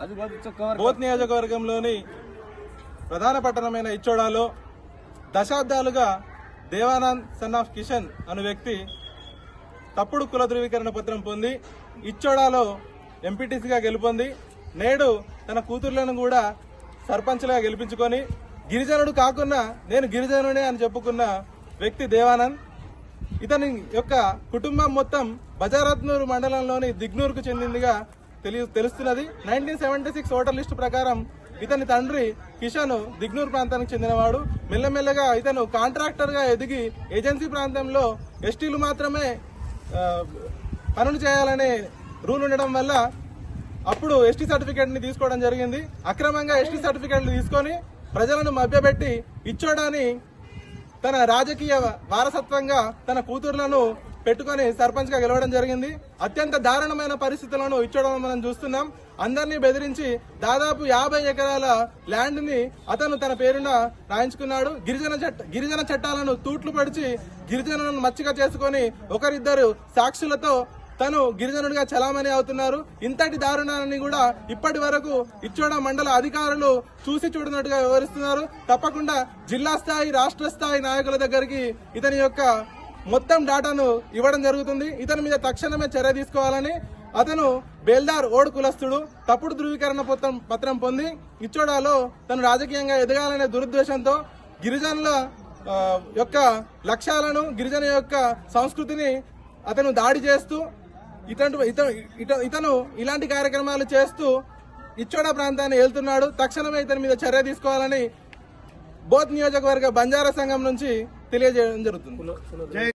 Both నియోజకవర్గంలోని ప్రధాన పట్టణమైన ఇచ్చోడాలో దశాబ్దాలుగా దేవానంద్ సన్ ఆఫ్ కిషన్ అను వ్యక్తి తప్పుడు కుల ధృవీకరణ పత్రం పొంది ఇచ్చోడాలో ఎంపీటీసీగా గెలుపొంది నేడు తన కూతుర్లను కూడా సర్పంచ్లుగా గెలిపించుకొని గిరిజనుడు కాకున్నా నేను గిరిజనుడే అని చెప్పుకున్న వ్యక్తి దేవానంద్ ఇతని యొక్క కుటుంబం మొత్తం బజారత్నూరు మండలంలోని దిగ్నూరుకు చెందిందిగా తెలి తెలుస్తున్నది. Nineteen seventy six voter list ప్రకారం ఇతని తండ్రి కిషన్ దిగ్నూరు ప్రాంతానికి చెందినవాడు. మెల్లమెల్లగా ఇతను కాంట్రాక్టర్గా ఎదిగి ఏజెన్సీ ప్రాంతంలో ఎస్టీలు మాత్రమే పనులు చేయాలనే రూల్ ఉండడం వల్ల అప్పుడు ఎస్టీ సర్టిఫికెట్ని తీసుకోవడం జరిగింది. అక్రమంగా ఎస్టీ సర్టిఫికేట్లు తీసుకొని ప్రజలను మభ్యపెట్టి ఇచ్చోడాన్ని తన రాజకీయ వారసత్వంగా తన కూతుర్లను పెట్టుకొని సర్పంచ్గా గెలవడం జరిగింది. అత్యంత దారుణమైన పరిస్థితులను ఇచ్చడం మనం చూస్తున్నాం. అందరినీ బెదిరించి దాదాపు యాభై ఎకరాల ల్యాండ్ని అతను తన పేరున రాయించుకున్నాడు. గిరిజన చట్ట గిరిజన చట్టాలను తూట్లు పడిచి గిరిజనులను మచ్చిక చేసుకొని ఒకరిద్దరు సాక్షులతో తను గిరిజనుడిగా చలామణి అవుతున్నారు. ఇంతటి దారుణాన్ని కూడా ఇప్పటి వరకు ఇచ్చోడ మండల అధికారులు చూసి చూడనట్టుగా వివరిస్తున్నారు. తప్పకుండా జిల్లా స్థాయి రాష్ట్ర స్థాయి నాయకుల దగ్గరికి ఇతని యొక్క మొత్తం డాటాను ఇవ్వడం జరుగుతుంది. ఇతని మీద తక్షణమే చర్య తీసుకోవాలని అతను బేల్దార్ ఓడు కులస్తుడు తప్పుడు ధృవీకరణ పత్రం పత్రం పొంది ఇచ్చోడాలో తను రాజకీయంగా ఎదగాలనే దురుద్దేశంతో గిరిజనుల యొక్క లక్ష్యాలను గిరిజన యొక్క సంస్కృతిని అతను దాడి చేస్తూ ఇతను ఇతను ఇతను ఇలాంటి కార్యక్రమాలు చేస్తూ ఇచ్చోడ ప్రాంతాన్ని వెళ్తున్నాడు తక్షణమే ఇతని మీద చర్య తీసుకోవాలని బోత్ నియోజకవర్గ బంజారా సంఘం నుంచి తెలియజేయడం జరుగుతుంది.